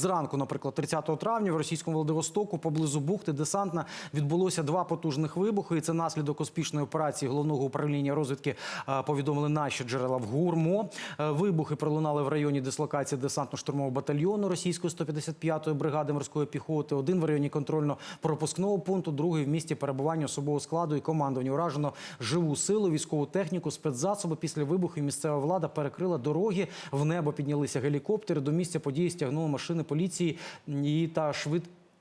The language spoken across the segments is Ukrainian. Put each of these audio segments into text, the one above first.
Зранку, наприклад, 30 травня в російському Владивостоку поблизу бухти десантна відбулося два потужних вибухи. І це наслідок успішної операції головного управління розвідки. е, Повідомили наші джерела в ГУРМО. Е, Вибухи пролунали в районі дислокації десантно-штурмового батальйону російської 155-ї бригади морської піхоти. Один в районі контрольно-пропускного пункту, другий в місті перебування особового складу і командування. Уражено живу силу, військову техніку, спецзасоби. Після вибухів місцева влада перекрила дороги. В небо піднялися гелікоптери. До місця події стягнули машини поліції і та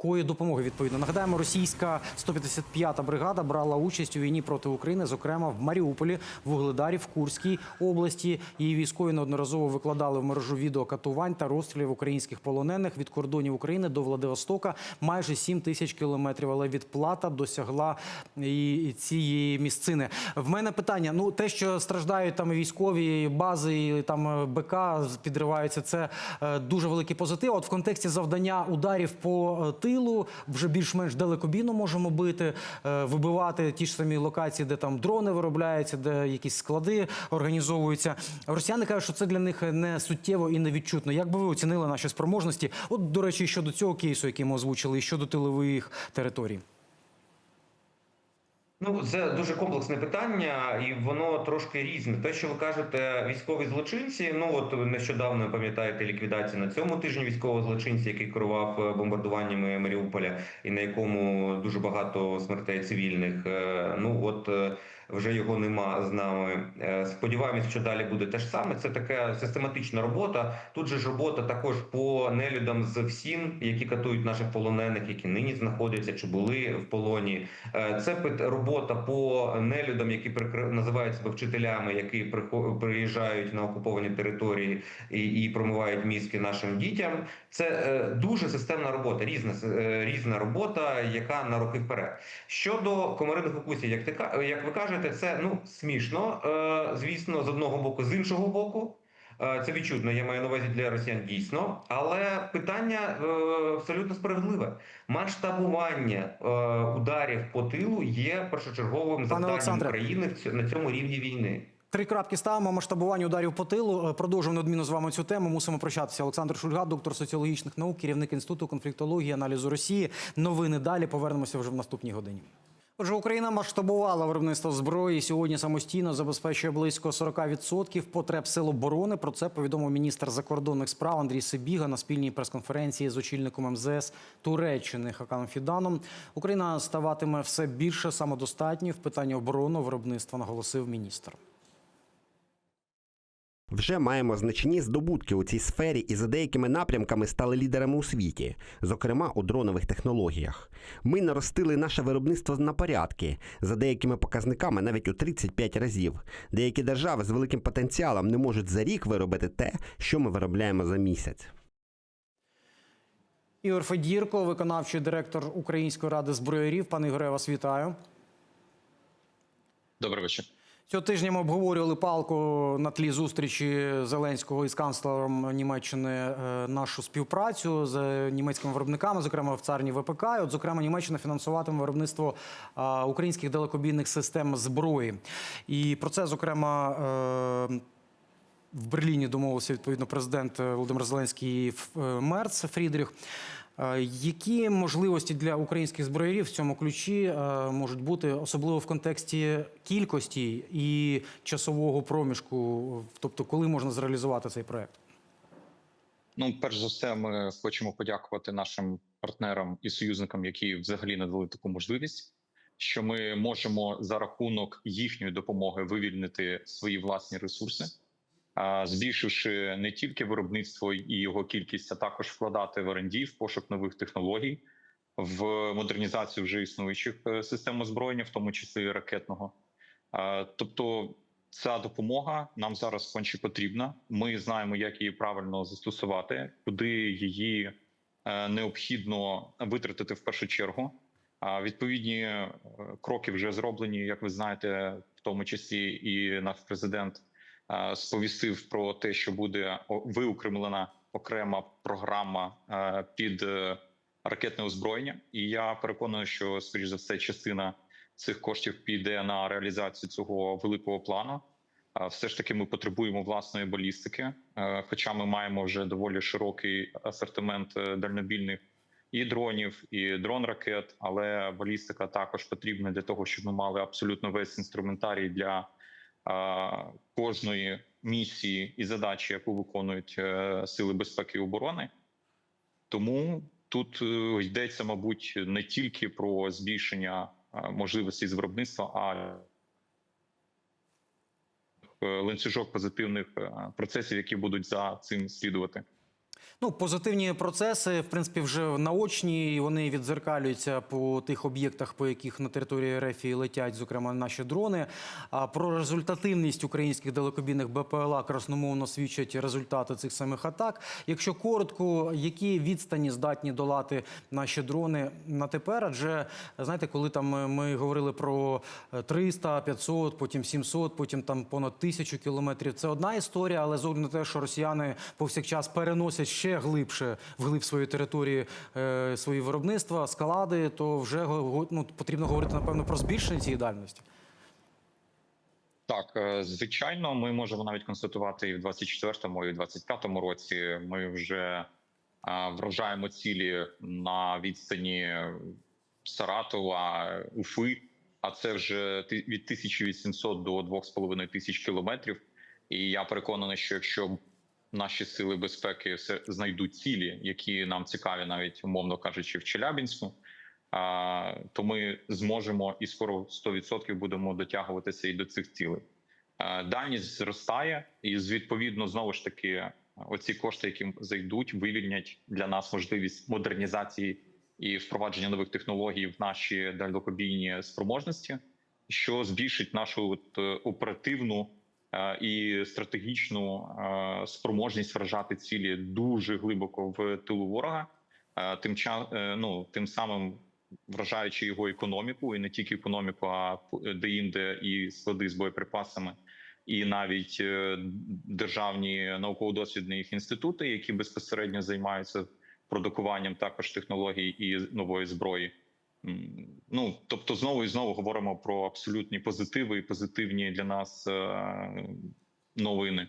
швидкої допомоги. Відповідно, нагадаємо, російська 155-та бригада брала участь у війні проти України, зокрема в Маріуполі, Вугледарі, в Курській області. Її військові неодноразово викладали в мережу відео катувань та розстрілів українських полонених від кордонів України до Владивостока майже 7 тисяч кілометрів. Але відплата досягла і цієї місцини. В мене питання: ну те, що страждають там військові бази, і там е, БК підриваються, це е, дуже великий позитив. От в контексті завдання ударів по е, тилу вже більш-менш далекобійно можемо бити, е, вибивати ті ж самі локації, де там дрони виробляються, де якісь склади організовуються. Росіяни кажуть, що це для них не суттєво і не відчутно. Як би ви оцінили наші спроможності? От, до речі, щодо цього кейсу, який ми озвучили, і щодо тилових територій. Ну, це дуже комплексне питання, і воно трошки різне. Те, що ви кажете, військові злочинці. Ну от нещодавно пам'ятаєте ліквідацію на цьому тижні військового злочинця, який керував е, бомбардуваннями Маріуполя, і на якому дуже багато смертей цивільних. Е, Ну от е, вже його нема з нами. Сподіваємось, що далі буде те ж саме. Це така систематична робота. Тут же ж робота також по нелюдам з ФСІН, які катують наших полонених, які нині знаходяться чи були в полоні. Це пит- робота по нелюдам, які називають себе вчителями, які приїжджають на окуповані території і, і промивають мізки нашим дітям. Це е, дуже системна робота, різна е, різна робота, яка на роки вперед. Щодо комариних укусів, як ти як ви кажете, це ну смішно, е, звісно, з одного боку, з іншого боку. Е, Це відчутно, я маю на увазі для росіян дійсно, але питання е, абсолютно справедливе. Масштабування е, ударів по тилу є першочерговим завданням. України на цьому рівні війни. Три крапки ставимо. Масштабування ударів по тилу. Продовжуємо неодмінно з вами цю тему. Мусимо прощатися. Олександр Шульга, доктор соціологічних наук, керівник інституту конфліктології, аналізу Росії. Новини далі. Повернемося вже в наступній годині. Отже, Україна масштабувала виробництво зброї. Сьогодні самостійно забезпечує близько 40% потреб сил оборони. Про це повідомив міністр закордонних справ Андрій Сибіга на спільній прес-конференції з очільником МЗС Туреччини Хаканом Фіданом. Україна ставатиме все більше самодостатньою в питанні оборонного виробництва, наголосив міністр. Вже маємо значні здобутки у цій сфері і за деякими напрямками стали лідерами у світі, зокрема у дронових технологіях. Ми наростили наше виробництво на порядки, за деякими показниками навіть у 35 разів. Деякі держави з великим потенціалом не можуть за рік виробити те, що ми виробляємо за місяць. Ігор Федірко, виконавчий директор Української ради зброярів. Пане Ігоре, я вас вітаю. Добрий вечір. Цього тижня ми обговорювали палку на тлі зустрічі Зеленського із канцлером Німеччини е, нашу співпрацю з німецькими виробниками, зокрема в царні ВПК. І От, зокрема, Німеччина фінансуватиме виробництво е, українських далекобійних систем зброї. І про це, зокрема, е, в Берліні домовився відповідно президент Володимир Зеленський і Мерц Фрідріх. Е, Які можливості для українських зброярів в цьому ключі е, можуть бути, особливо в контексті кількості і часового проміжку? Тобто, коли можна зреалізувати цей проект? Ну, перш за все, ми хочемо подякувати нашим партнерам і союзникам, які взагалі надали таку можливість, що ми можемо за рахунок їхньої допомоги вивільнити свої власні ресурси, збільшивши не тільки виробництво і його кількість, а також вкладати в R&D, в пошук нових технологій, в модернізацію вже існуючих е, систем озброєння, в тому числі і ракетного. Тобто ця допомога нам зараз конче потрібна. Ми знаємо, як її правильно застосувати, куди її е, необхідно витратити в першу чергу. Відповідні е, кроки вже зроблені, як ви знаєте, в тому числі і наш президент сповістив про те, що буде виокремлена окрема програма е, під е, ракетне озброєння. І я переконаний, що скоріш за все частина цих коштів піде на реалізацію цього великого плану. все ж таки ми потребуємо власної балістики. Е, Хоча ми маємо вже доволі широкий асортимент е, дальнобільних і дронів, і дрон ракет, але балістика також потрібна для того, щоб ми мали абсолютно весь інструментарій для кожної місії і задачі, яку виконують е, сили безпеки і оборони. Тому тут е, йдеться, мабуть, не тільки про збільшення е, можливостей з виробництва, а ланцюжок позитивних процесів, які будуть за цим слідувати. Ну, позитивні процеси, в принципі, вже наочні. і Вони відзеркалюються по тих об'єктах, по яких на території РФ летять, зокрема, наші дрони. А про результативність українських далекобійних БПЛА красномовно свідчать результати цих самих атак. Якщо коротко, які відстані здатні долати наші дрони на тепер? Адже знаєте, коли там ми- ми говорили про е, 300, 500, потім 700, потім там понад 1000 кілометрів. Це одна історія, але з огляду на те, що росіяни повсякчас переносять ще глибше вглиб своєї території е, свої виробництва, склади, то вже ну, потрібно говорити напевно про збільшення цієї дальності. Так, е, звичайно, ми можемо навіть констатувати і в 24-му, і в 25-му році. Ми вже е, вражаємо цілі на відстані Саратова, Уфи. А це вже від 1800 до 2500 тисяч кілометрів. І я переконаний, що якщо наші сили безпеки знайдуть цілі, які нам цікаві, навіть умовно кажучи, в Челябінську, то ми зможемо і скоро 100% будемо дотягуватися і до цих цілей. Дальність зростає, і відповідно знову ж таки оці кошти, які зайдуть, вивільнять для нас можливість модернізації і впровадження нових технологій в наші далекобійні спроможності, що збільшить нашу е, оперативну і стратегічну е, спроможність вражати цілі дуже глибоко в тилу ворога, Е, тим е, ну, тим самим вражаючи його економіку, і не тільки економіку, а деінде і склади з боєприпасами, і навіть е, державні науково-дослідні їх інститути, які безпосередньо займаються продукуванням також технологій і нової зброї. Ну тобто, знову і знову говоримо про абсолютні позитиви і позитивні для нас е, новини.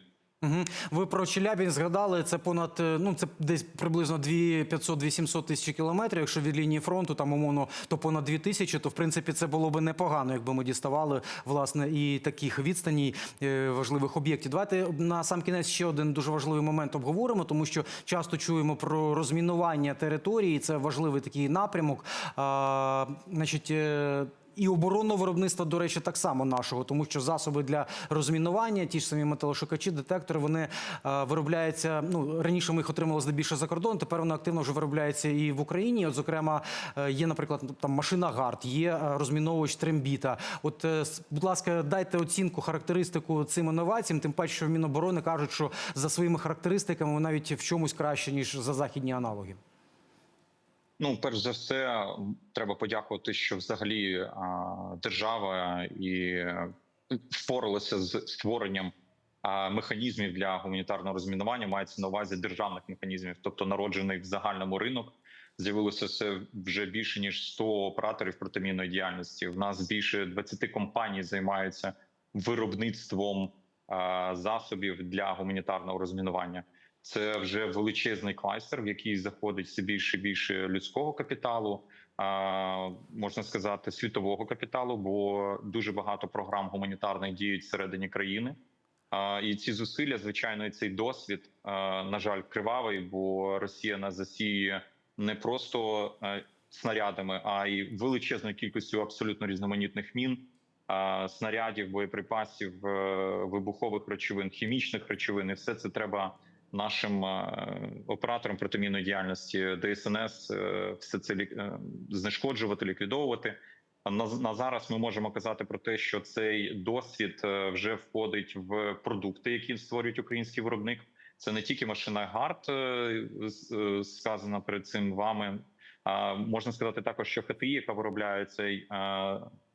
Ви про Челябінськ згадали. Це понад е, ну це десь приблизно 2500-2700 тисяч кілометрів. Якщо від лінії фронту там умовно, то понад 2000, то в принципі це було би непогано, якби ми діставали власне і таких відстаній е, важливих об'єктів. Давайте на сам кінець ще один дуже важливий момент обговоримо, тому що часто чуємо про розмінування території. Це важливий такий напрямок. А, значить. І оборонного виробництва, до речі, так само нашого, тому що засоби для розмінування, ті ж самі металошукачі, детектори, вони е, виробляються. Ну раніше ми їх отримали здебільшого за кордон. Тепер вони активно вже виробляються і в Україні. От, зокрема, е, є, наприклад, там машина ГАРД, є е, розміновувач Трембіта. От, будь ласка, дайте оцінку, характеристику цим інноваціям. Тим паче, що в Міноборони кажуть, що за своїми характеристиками вони навіть в чомусь краще ніж за західні аналоги. Ну, перш за все, треба подякувати, що взагалі а, держава і е, впоралася з створенням а, механізмів для гуманітарного розмінування. Мається на увазі державних механізмів, тобто народжених в загальному ринок. З'явилося це вже більше ніж 100 операторів протимінної діяльності. В нас більше 20 компаній займаються виробництвом а, засобів для гуманітарного розмінування. Це вже величезний кластер, в який заходить все більше і більше людського капіталу, можна сказати, світового капіталу, бо дуже багато програм гуманітарних діють всередині країни. І ці зусилля, звичайно, і цей досвід, на жаль, кривавий, бо Росія нас засіює не просто е, снарядами, а й величезною кількістю абсолютно різноманітних мін, снарядів, боєприпасів, е, вибухових речовин, хімічних речовин. І все це треба нашим е, операторам протимінної діяльності ДСНС е, все це е, знешкоджувати, ліквідовувати. На, на зараз ми можемо казати про те, що цей досвід вже входить в продукти, які створюють український виробник. Це не тільки машина ГАРД, сказана перед цим вами. А можна сказати також, що ХТІ, яка виробляє цей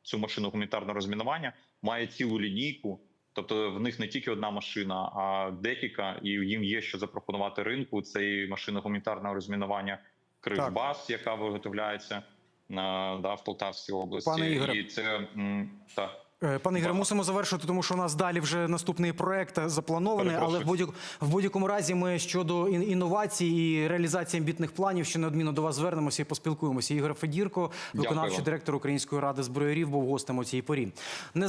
цю машину гуманітарного розмінування, має цілу лінійку. Тобто в них не тільки одна машина, а декілька, і їм є що запропонувати ринку. Це і машина гуманітарного розмінування Кривбас, яка виготовляється на да, в Полтавській області. Пане Ігоре. і це м, та Е, Пане Ігоре, мусимо завершити, тому що у нас далі вже наступний проект запланований. Але в будь в будь-якому разі ми щодо ін- інновацій і реалізації амбітних планів ще неодмінно до вас звернемося і поспілкуємося. Ігор Федірко, виконавчий вам. директор Української ради зброярів, був гостем у цій порі. Не